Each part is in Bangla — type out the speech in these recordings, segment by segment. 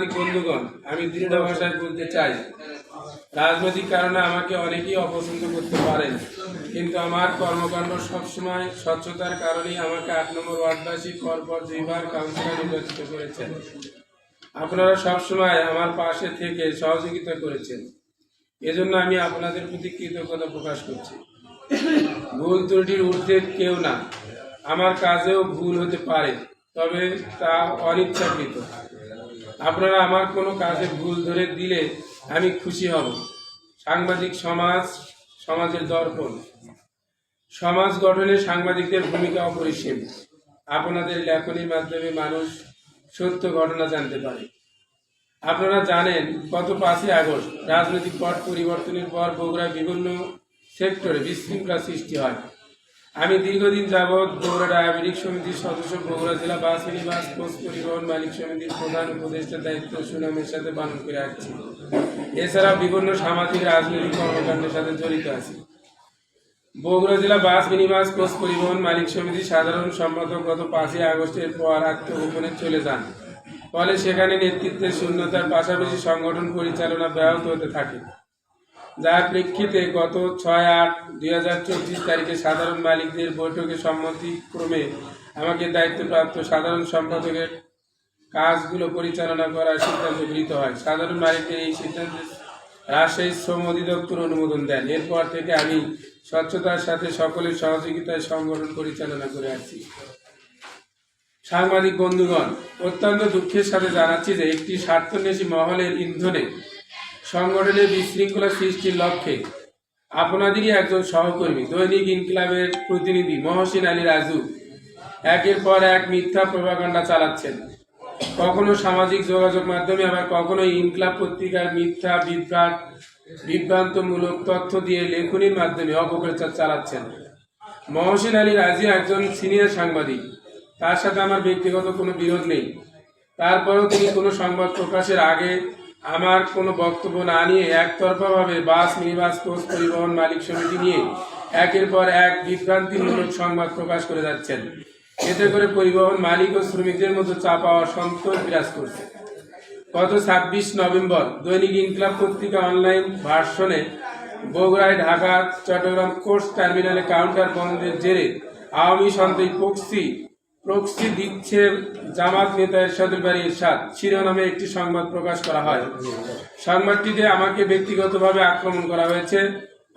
সাংবাদিক বন্ধুগণ, আমি দৃঢ় ভাষায় বলতে চাই, রাজনৈতিক কারণে আমাকে অনেকেই অপছন্দ করতে পারেন, কিন্তু আমার কর্মকাণ্ড সবসময় স্বচ্ছতার কারণেই আমাকে আট নম্বর ওয়ার্ডবাসী পরপর দুইবার কাউন্সিলর নির্বাচিত করেছেন। আপনারা সবসময় আমার পাশে থেকে সহযোগিতা করেছেন। এজন্য আমি আপনাদের প্রতি কৃতজ্ঞতা প্রকাশ করছি। ভুল ত্রুটির ঊর্ধ্বে কেউ না। আমার কাজেও ভুল হতে পারে, তবে তা অনিচ্ছাকৃত। আপনারা আমার কোনো কাজে ভুল ধরে দিলে আমি খুশি হব। সাংবাদিক সমাজ, সমাজের দর্পণ। সমাজ গঠনে সাংবাদিকদের ভূমিকা অপরিসীম। আপনাদের লেখনীর মাধ্যমে মানুষ সত্য ঘটনা জানতে পারে। আপনারা জানেন, গত পাঁচই আগস্ট রাজনৈতিক পট পরিবর্তনের পর বগুড়ায় বিভিন্ন সেক্টরে বিশৃঙ্খলা সৃষ্টি হয়। আমি দীর্ঘদিন যাবৎ বগুড়া ডায়াবেটিক সমিতির সদস্য, বগুড়া জেলা বাস মিনিবাস পোস্ট পরিবহন মালিক সমিতির প্রধান উপদেষ্টার দায়িত্ব সুনামের সাথে পালন করে আসছি। এছাড়া বিভিন্ন সামাজিক, রাজনৈতিক কর্মকাণ্ডের সাথে জড়িত আছি। বগুড়া জেলা বাস মিনিবাস কোচ পরিবহন মালিক সমিতির সাধারণ সম্পাদক গত পাঁচই আগস্টের পর আত্মগোপনে চলে যান। ফলে সেখানে নেতৃত্বের শূন্যতার পাশাপাশি সংগঠন পরিচালনা ব্যাহত হতে থাকে। যার প্রেক্ষিতে গত ছয় আট দুই হাজার চব্বিশ তারিখে সাধারণ মালিকদের বৈঠকে সম্মতিক্রমে আমাকে দায়িত্বপ্রাপ্ত সাধারণ সম্পাদকের কাজগুলো পরিচালনা করার সিদ্ধান্ত গৃহীত হয়। সাধারণ মালিকদের এই সিদ্ধান্তে রাজশাহী শ্রম অধিদপ্তর অনুমোদন দেন। এরপর থেকে আমি স্বচ্ছতার সাথে সকলের সহযোগিতায় সংগঠন পরিচালনা করে আসছি। সাংবাদিক বন্ধুগণ, অত্যন্ত দুঃখের সাথে জানাচ্ছি যে একটি স্বার্থন্বেষী মহলের ইন্ধনে সংগঠনের বিশৃঙ্খলা সৃষ্টির লক্ষ্যে আপনাদেরই একজন সহকর্মী, দৈনিক ইনকিলাবের প্রতিনিধি মহসিন আলী রাজু। একের পর এক মিথ্যা প্রভাকাণ্ডা চালাচ্ছেন। কখনো সামাজিক যোগাযোগ মাধ্যমে আবার কখনো ইনকিলাব পত্রিকার মিথ্যা, বিভ্রাট, বিভ্রান্তমূলক তথ্য দিয়ে লেখনির মাধ্যমে অপপ্রচার চালাচ্ছেন। মহসিন আলী রাজি একজন সিনিয়র সাংবাদিক। তার সাথে আমার ব্যক্তিগত কোনো বিরোধ নেই। তারপরেও তিনি কোনো সংবাদ প্রকাশের আগে আমার কোনো বক্তব্য না নিয়ে একতরফাভাবে বাস, মিনিবাস, কোচ, পরিবহন মালিক সমিতি নিয়ে একের পর এক বিভ্রান্তিমূলক সংবাদ প্রকাশ করে যাচ্ছেন। এতে করে পরিবহন মালিক ও শ্রমিকদের মধ্যে চাপা অসন্তোষ বিরাজ করছে। গত ছাব্বিশ নভেম্বর দৈনিক ইনকলাব পত্রিকা অনলাইন ভার্সনে বগুড়ায় ঢাকা, চট্টগ্রাম কোর্স টার্মিনালে কাউন্টার বন্ধের জেরে আওয়ামী সন্ত্রাসী প্রক্সি প্রক্সি দিচ্ছে জামাত নেতা এরশাদের বাড়ি এরশাদ। শিরোনামে একটি সংবাদ প্রকাশ করা হয়। সংবাদটিতে আমাকে ব্যক্তিগতভাবে আক্রমণ করা হয়েছে।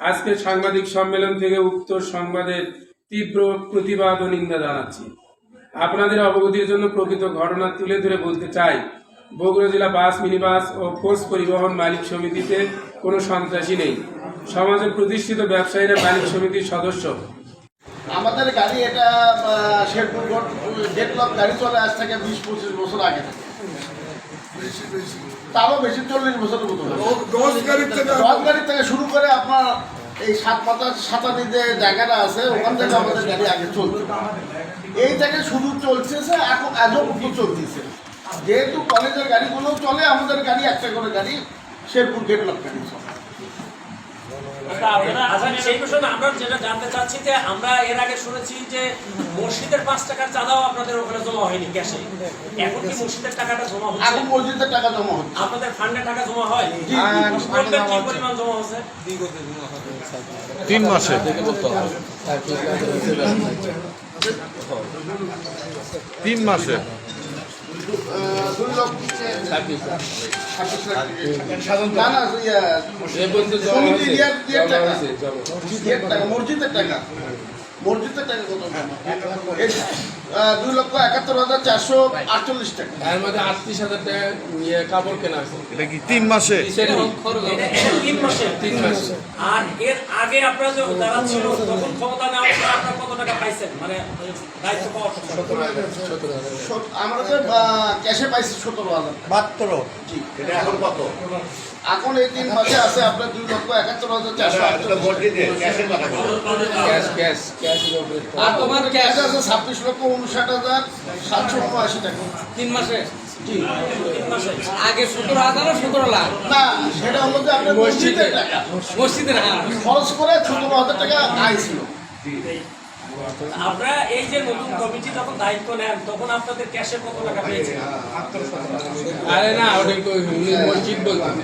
আজকে সাংবাদিক সম্মেলন থেকে উক্ত সংবাদের তীব্র প্রতিবাদ ও নিন্দা জানাচ্ছি। আপনাদের অবগতির জন্য প্রকৃত ঘটনা তুলে ধরে বলতে চাই, বগুড়া জেলা বাস, মিনিবাস ও কোচ পরিবহন মালিক সমিতিতে কোনো সন্ত্রাসী নেই। সমাজের প্রতিষ্ঠিত ব্যবসায়ীরা মালিক সমিতির সদস্য। আমাদের গাড়ি এটা শেরপুর ডেটলক গাড়ি চলে আজ থেকে বিশ পঁচিশ বছর আগে থেকে। তারও বেশি চল্লিশ বছরের মতো। দশ গাড়ির থেকে থেকে শুরু করে আপনার এই সাত পাতা সাতানি যে জায়গাটা আছে ওখান থেকে আমাদের গাড়ি আগে চলছে এই থেকে শুধু চলছে এখন আজও উপর চলতেছে যেহেতু কলেজের গাড়িগুলো চলে আমাদের গাড়ি একটা করে গাড়ি শেরপুর ডেটলক গাড়ি চলে সেই বিষয়ে আমরা যেটা জানতে চাচ্ছি যে আমরা এর আগে শুনেছি যে মসজিদের পাঁচ টাকার চাঁদাও আপনাদের ওখানে জমা হয়নি ক্যাশে। এখন কি মসজিদের টাকাটা জমা হচ্ছে? এখন মসজিদের টাকা জমা হচ্ছে। আপনাদের ফান্ডে টাকা জমা হয়? কি পরিমাণ জমা হচ্ছে? তিন মাসে। তিন মাসে। মসজিদের টাকা। মসজিদের টাকা কত দুই লক্ষ একাত্তর হাজার চারশো আটচল্লিশ টাকা। এর মধ্যে আটত্রিশ হাজার টাকা ইয়ে কাপড় কেনা আছে। এটা কি তিন মাসে? তিন মাসে। তিন মাস। আর এর আগে আপনারা যে যারা ছিল তখন ক্ষমতা নেওয়ার পর আপনারা কত টাকা পাইছেন? মানে দায়িত্ব পাওয়ার আমরা তো ক্যাশে পাইছি সতেরো হাজার। মাত্র জি। এখন এই তিন মাসে আছে আপনার দুই লক্ষ একাত্তর হাজার চারশো আর তোমার ক্যাশ আছে ছাব্বিশ লক্ষ উনষাট হাজার সাতশো উনআশি টাকা। তিন মাসে? জি। তিন মাসে? আগে সতেরো হাজার সতেরো লাখ? না সেটা হলো যে আপনার মসজিদের টাকা। মসজিদের হ্যাঁ। খরচ করে সতেরো হাজার টাকা আয় ছিল। আপনারা এই যে নতুন কমিটি যখন দায়িত্ব নেন তখন আপনাদের ক্যাশে কত টাকা পেয়েছেন আরে না ওটা মসজিদ বলতে।